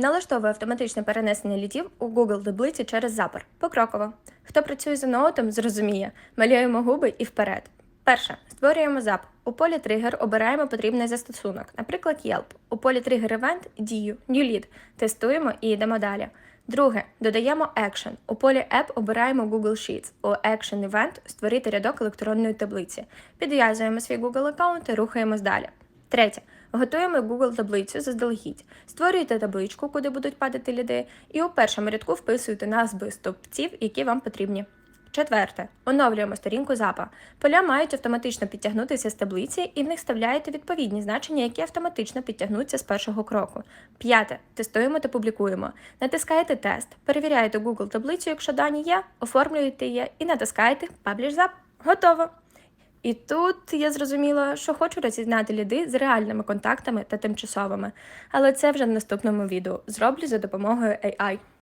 Налаштовує автоматичне перенесення лідів у Google таблиці через запер. Покроково. Хто працює за ноутом, зрозуміє. Малюємо губи і вперед. Перше. Створюємо зап. У полі тригер обираємо потрібний застосунок, наприклад, Yelp. У полі тригер Event – дію, New Lead. Тестуємо і йдемо далі. Друге. Додаємо Action. У полі App обираємо Google Sheets. У Action Event створити рядок електронної таблиці. Підв'язуємо свій Google аккаунт і рухаємось далі. Третє. Готуємо Google таблицю заздалегідь. Створюєте табличку, куди будуть падати ліди, і у першому рядку вписуєте назви стовпців, які вам потрібні. Четверте. Оновлюємо сторінку запа. Поля мають автоматично підтягнутися з таблиці, і в них вставляєте відповідні значення, які автоматично підтягнуться з першого кроку. П'яте. Тестуємо та публікуємо. Натискаєте тест, перевіряєте Google таблицю, якщо дані є, оформлюєте її і натискаєте Publish Zap. Готово! І тут я зрозуміла, що хочу розізнати ліди з реальними контактами та тимчасовими, але це вже в наступному відео зроблю за допомогою AI.